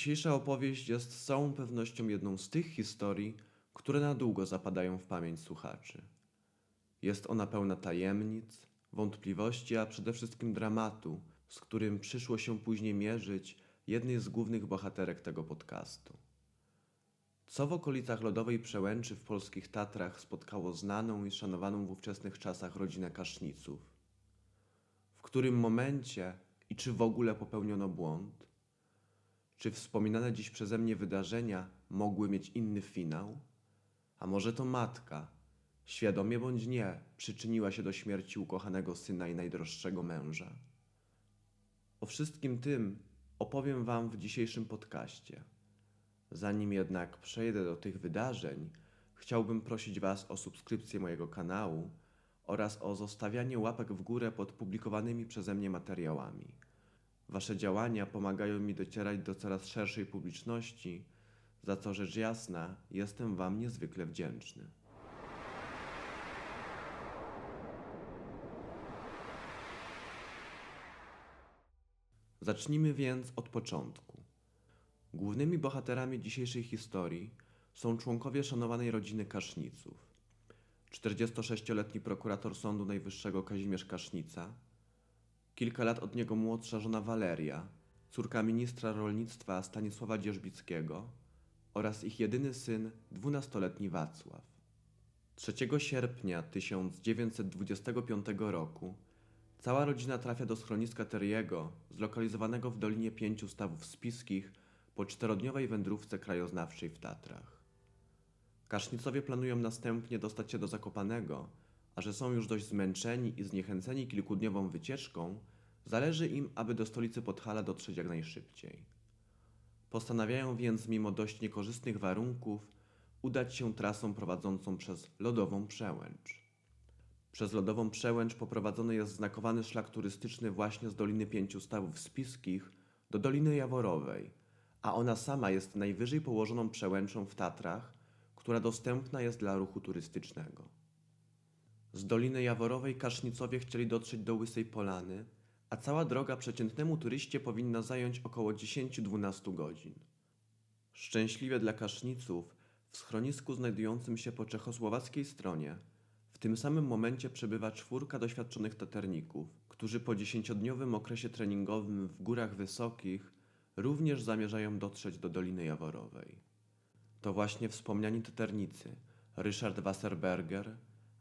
Dzisiejsza opowieść jest z całą pewnością jedną z tych historii, które na długo zapadają w pamięć słuchaczy. Jest ona pełna tajemnic, wątpliwości, a przede wszystkim dramatu, z którym przyszło się później mierzyć jednej z głównych bohaterek tego podcastu. Co w okolicach lodowej przełęczy w polskich Tatrach spotkało znaną i szanowaną w ówczesnych czasach rodzinę Kaszniców? W którym momencie i czy w ogóle popełniono błąd? Czy wspominane dziś przeze mnie wydarzenia mogły mieć inny finał? A może to matka, świadomie bądź nie, przyczyniła się do śmierci ukochanego syna i najdroższego męża? O wszystkim tym opowiem Wam w dzisiejszym podcaście. Zanim jednak przejdę do tych wydarzeń, chciałbym prosić Was o subskrypcję mojego kanału oraz o zostawianie łapek w górę pod publikowanymi przeze mnie materiałami. Wasze działania pomagają mi docierać do coraz szerszej publiczności, za co rzecz jasna jestem Wam niezwykle wdzięczny. Zacznijmy więc od początku. Głównymi bohaterami dzisiejszej historii są członkowie szanowanej rodziny Kaszniców. 46-letni prokurator Sądu Najwyższego Kazimierz Kasznica, kilka lat od niego młodsza żona Waleria, córka ministra rolnictwa Stanisława Dzierżbickiego oraz ich jedyny syn, 12-letni Wacław. 3 sierpnia 1925 roku cała rodzina trafia do schroniska Teriego, zlokalizowanego w Dolinie Pięciu Stawów Spiskich po czterodniowej wędrówce krajoznawczej w Tatrach. Kasznicowie planują następnie dostać się do Zakopanego, a że są już dość zmęczeni i zniechęceni kilkudniową wycieczką, zależy im, aby do stolicy Podhala dotrzeć jak najszybciej. Postanawiają więc, mimo dość niekorzystnych warunków, udać się trasą prowadzącą przez Lodową Przełęcz. Przez Lodową Przełęcz poprowadzony jest znakowany szlak turystyczny właśnie z Doliny Pięciu Stawów Spiskich do Doliny Jaworowej, a ona sama jest najwyżej położoną przełęczą w Tatrach, która dostępna jest dla ruchu turystycznego. Z Doliny Jaworowej Kasznicowie chcieli dotrzeć do Łysej Polany, a cała droga przeciętnemu turyście powinna zająć około 10-12 godzin. Szczęśliwie dla Kaszniców, w schronisku znajdującym się po czechosłowackiej stronie, w tym samym momencie przebywa czwórka doświadczonych taterników, którzy po dziesięciodniowym okresie treningowym w górach wysokich również zamierzają dotrzeć do Doliny Jaworowej. To właśnie wspomniani taternicy Ryszard Wasserberger,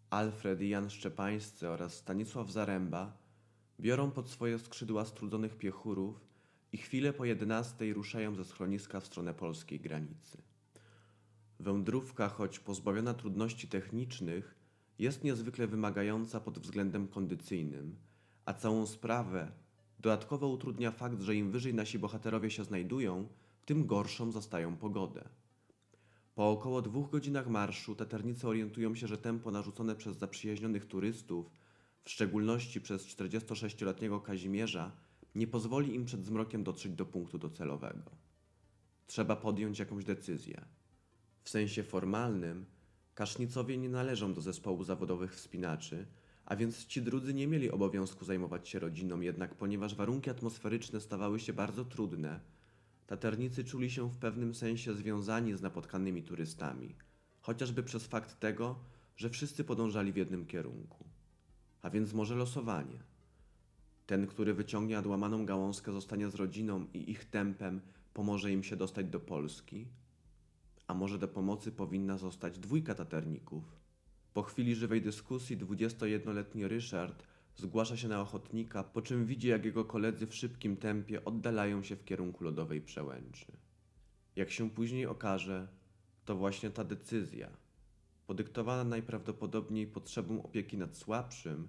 Alfred i Jan Szczepańscy oraz Stanisław Zaręba biorą pod swoje skrzydła strudzonych piechurów i chwilę po jedenastej ruszają ze schroniska w stronę polskiej granicy. Wędrówka, choć pozbawiona trudności technicznych, jest niezwykle wymagająca pod względem kondycyjnym, a całą sprawę dodatkowo utrudnia fakt, że im wyżej nasi bohaterowie się znajdują, tym gorszą zastają pogodę. Po około dwóch godzinach marszu taternicy orientują się, że tempo narzucone przez zaprzyjaźnionych turystów, w szczególności przez 46-letniego Kazimierza, nie pozwoli im przed zmrokiem dotrzeć do punktu docelowego. Trzeba podjąć jakąś decyzję. W sensie formalnym Kasznicowie nie należą do zespołu zawodowych wspinaczy, a więc ci drudzy nie mieli obowiązku zajmować się rodziną, jednak ponieważ warunki atmosferyczne stawały się bardzo trudne, taternicy czuli się w pewnym sensie związani z napotkanymi turystami, chociażby przez fakt tego, że wszyscy podążali w jednym kierunku. A więc może losowanie. Ten, który wyciągnie odłamaną gałązkę, zostanie z rodziną i ich tempem pomoże im się dostać do Polski, a może do pomocy powinna zostać dwójka taterników. Po chwili żywej dyskusji 21-letni Ryszard zgłasza się na ochotnika, po czym widzi, jak jego koledzy w szybkim tempie oddalają się w kierunku lodowej przełęczy. Jak się później okaże, to właśnie ta decyzja, podyktowana najprawdopodobniej potrzebą opieki nad słabszym,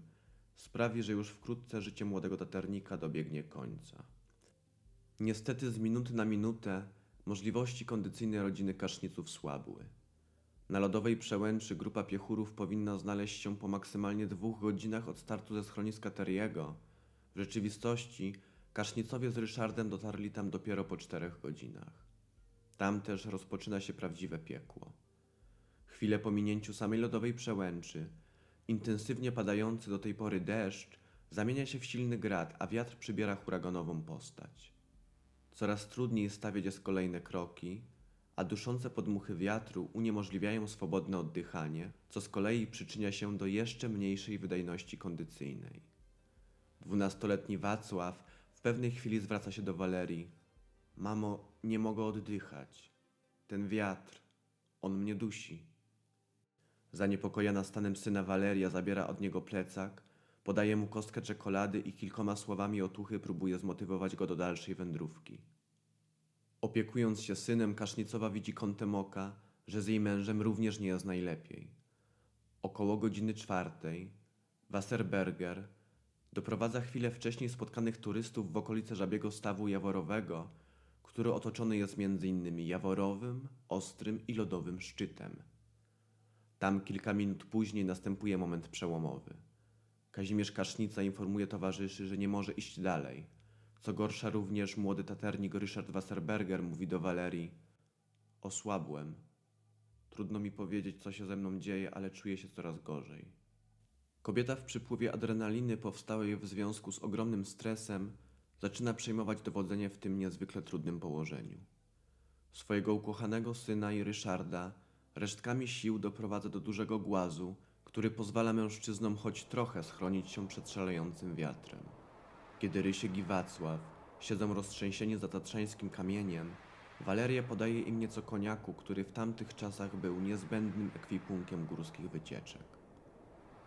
sprawi, że już wkrótce życie młodego taternika dobiegnie końca. Niestety z minuty na minutę możliwości kondycyjne rodziny Kaszniców słabły. Na lodowej przełęczy grupa piechurów powinna znaleźć się po maksymalnie dwóch godzinach od startu ze schroniska Teriego. W rzeczywistości Kasznicowie z Ryszardem dotarli tam dopiero po czterech godzinach. Tam też rozpoczyna się prawdziwe piekło. Chwilę po minięciu samej lodowej przełęczy, intensywnie padający do tej pory deszcz zamienia się w silny grad, a wiatr przybiera huraganową postać. Coraz trudniej stawiać jest kolejne kroki, a duszące podmuchy wiatru uniemożliwiają swobodne oddychanie, co z kolei przyczynia się do jeszcze mniejszej wydajności kondycyjnej. Dwunastoletni Wacław w pewnej chwili zwraca się do Walerii. Mamo, nie mogę oddychać. Ten wiatr, on mnie dusi. Zaniepokojona stanem syna Waleria zabiera od niego plecak, podaje mu kostkę czekolady i kilkoma słowami otuchy próbuje zmotywować go do dalszej wędrówki. Opiekując się synem, Kasznicowa widzi kątem oka, że z jej mężem również nie jest najlepiej. Około godziny czwartej Wasserberger doprowadza chwilę wcześniej spotkanych turystów w okolice żabiego stawu jaworowego, który otoczony jest m.in. jaworowym, ostrym i lodowym szczytem. Tam kilka minut później następuje moment przełomowy. Kazimierz Kasznica informuje towarzyszy, że nie może iść dalej. Co gorsza również młody taternik Ryszard Wasserberger mówi do Walerii Osłabłem. Trudno mi powiedzieć, co się ze mną dzieje, ale czuję się coraz gorzej. Kobieta w przypływie adrenaliny powstałej w związku z ogromnym stresem zaczyna przejmować dowodzenie w tym niezwykle trudnym położeniu. Swojego ukochanego syna i Ryszarda resztkami sił doprowadza do dużego głazu, który pozwala mężczyznom choć trochę schronić się przed szalejącym wiatrem. Kiedy Rysiek i Wacław siedzą roztrzęsieni za tatrzańskim kamieniem, Waleria podaje im nieco koniaku, który w tamtych czasach był niezbędnym ekwipunkiem górskich wycieczek.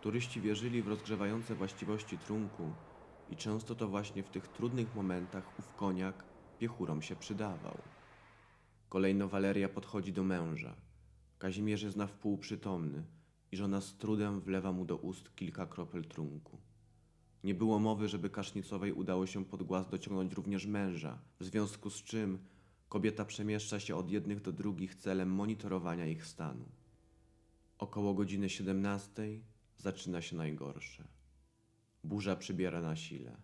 Turyści wierzyli w rozgrzewające właściwości trunku i często to właśnie w tych trudnych momentach ów koniak piechurom się przydawał. Kolejno Waleria podchodzi do męża. Kazimierz jest na wpół przytomny i żona z trudem wlewa mu do ust kilka kropel trunku. Nie było mowy, żeby Kasznicowej udało się pod głaz dociągnąć również męża, w związku z czym kobieta przemieszcza się od jednych do drugich celem monitorowania ich stanu. Około godziny 17 zaczyna się najgorsze. Burza przybiera na sile.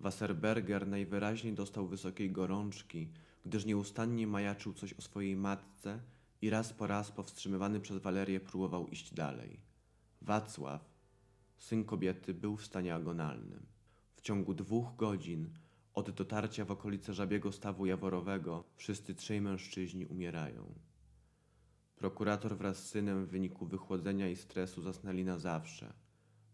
Wasserberger najwyraźniej dostał wysokiej gorączki, gdyż nieustannie majaczył coś o swojej matce i raz po raz powstrzymywany przez Walerię próbował iść dalej. Wacław, syn kobiety, był w stanie agonalnym. W ciągu dwóch godzin od dotarcia w okolice żabiego stawu jaworowego wszyscy trzej mężczyźni umierają. Prokurator wraz z synem w wyniku wychłodzenia i stresu zasnęli na zawsze.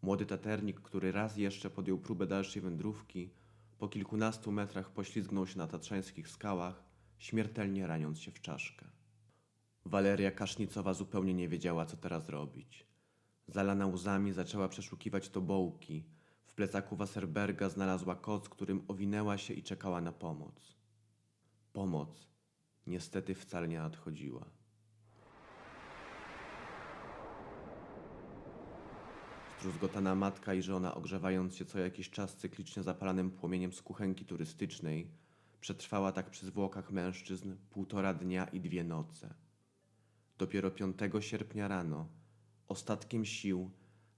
Młody taternik, który raz jeszcze podjął próbę dalszej wędrówki, po kilkunastu metrach poślizgnął się na tatrzańskich skałach, śmiertelnie raniąc się w czaszkę. Waleria Kasznicowa zupełnie nie wiedziała, co teraz robić. Zalana łzami zaczęła przeszukiwać tobołki. W plecaku Wasserberga znalazła koc, którym owinęła się i czekała na pomoc. Pomoc niestety wcale nie nadchodziła. Zdruzgotana matka i żona, ogrzewając się co jakiś czas cyklicznie zapalanym płomieniem z kuchenki turystycznej, przetrwała tak przy zwłokach mężczyzn półtora dnia i dwie noce. Dopiero 5 sierpnia rano, ostatkiem sił,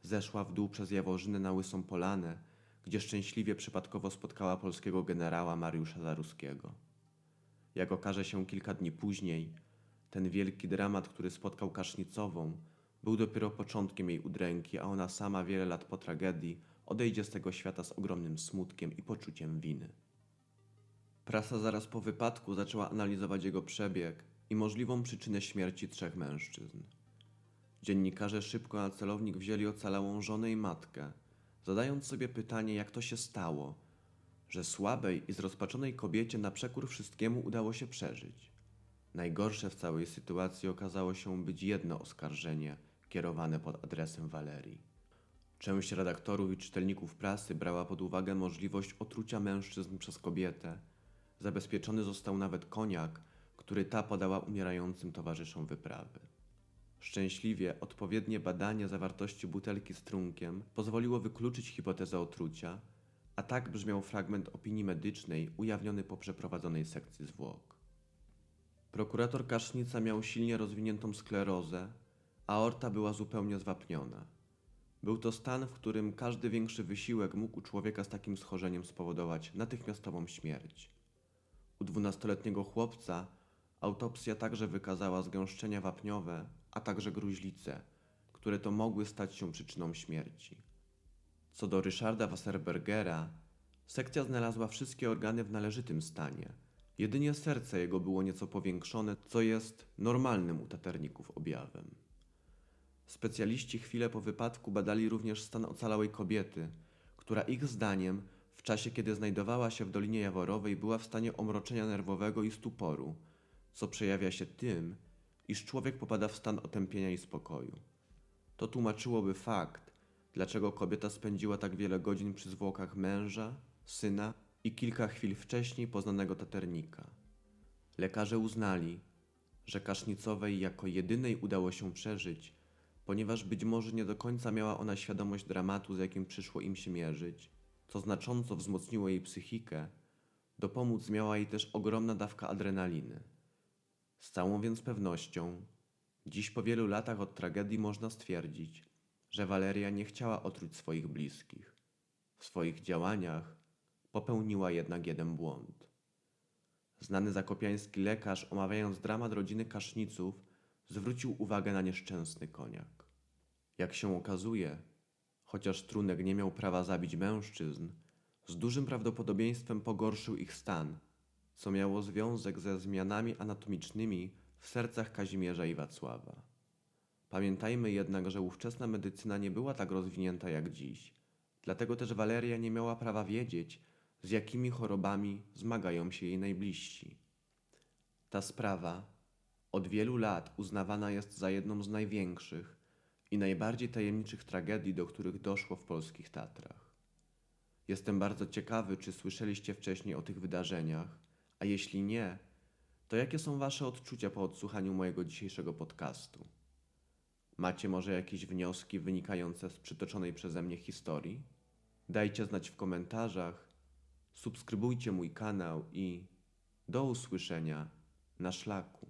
zeszła w dół przez Jaworzynę na Łysą Polanę, gdzie szczęśliwie przypadkowo spotkała polskiego generała Mariusza Zaruskiego. Jak okaże się kilka dni później, ten wielki dramat, który spotkał Kasznicową, był dopiero początkiem jej udręki, a ona sama wiele lat po tragedii odejdzie z tego świata z ogromnym smutkiem i poczuciem winy. Prasa zaraz po wypadku zaczęła analizować jego przebieg i możliwą przyczynę śmierci trzech mężczyzn. Dziennikarze szybko na celownik wzięli ocalałą żonę i matkę, zadając sobie pytanie, jak to się stało, że słabej i zrozpaczonej kobiecie na przekór wszystkiemu udało się przeżyć. Najgorsze w całej sytuacji okazało się być jedno oskarżenie kierowane pod adresem Walerii. Część redaktorów i czytelników prasy brała pod uwagę możliwość otrucia mężczyzn przez kobietę. Zabezpieczony został nawet koniak, który ta podała umierającym towarzyszom wyprawy. Szczęśliwie odpowiednie badanie zawartości butelki z trunkiem pozwoliło wykluczyć hipotezę otrucia, a tak brzmiał fragment opinii medycznej ujawniony po przeprowadzonej sekcji zwłok. Prokurator Kasznica miał silnie rozwiniętą sklerozę, aorta była zupełnie zwapniona. Był to stan, w którym każdy większy wysiłek mógł u człowieka z takim schorzeniem spowodować natychmiastową śmierć. U dwunastoletniego chłopca autopsja także wykazała zgęszczenia wapniowe, a także gruźlice, które to mogły stać się przyczyną śmierci. Co do Ryszarda Wasserbergera, sekcja znalazła wszystkie organy w należytym stanie, Jedynie serce jego było nieco powiększone, co jest normalnym u taterników objawem. Specjaliści chwilę po wypadku badali również stan ocalałej kobiety, która ich zdaniem w czasie, kiedy znajdowała się w Dolinie Jaworowej, była w stanie omroczenia nerwowego i stuporu, co przejawia się tym, iż człowiek popada w stan otępienia i spokoju. To tłumaczyłoby fakt, dlaczego kobieta spędziła tak wiele godzin przy zwłokach męża, syna i kilka chwil wcześniej poznanego taternika. Lekarze uznali, że Kasznicowej jako jedynej udało się przeżyć, ponieważ być może nie do końca miała ona świadomość dramatu, z jakim przyszło im się mierzyć, co znacząco wzmocniło jej psychikę, dopomóc miała jej też ogromna dawka adrenaliny. Z całą więc pewnością, dziś po wielu latach od tragedii można stwierdzić, że Waleria nie chciała otruć swoich bliskich. W swoich działaniach popełniła jednak jeden błąd. Znany zakopiański lekarz, omawiając dramat rodziny Kaszniców, zwrócił uwagę na nieszczęsny koniak. Jak się okazuje, chociaż trunek nie miał prawa zabić mężczyzn, z dużym prawdopodobieństwem pogorszył ich stan, co miało związek ze zmianami anatomicznymi w sercach Kazimierza i Wacława. Pamiętajmy jednak, że ówczesna medycyna nie była tak rozwinięta jak dziś, dlatego też Waleria nie miała prawa wiedzieć, z jakimi chorobami zmagają się jej najbliżsi. Ta sprawa od wielu lat uznawana jest za jedną z największych i najbardziej tajemniczych tragedii, do których doszło w polskich Tatrach. Jestem bardzo ciekawy, czy słyszeliście wcześniej o tych wydarzeniach, a jeśli nie, to jakie są Wasze odczucia po odsłuchaniu mojego dzisiejszego podcastu? Macie może jakieś wnioski wynikające z przytoczonej przeze mnie historii? Dajcie znać w komentarzach, subskrybujcie mój kanał i do usłyszenia na szlaku.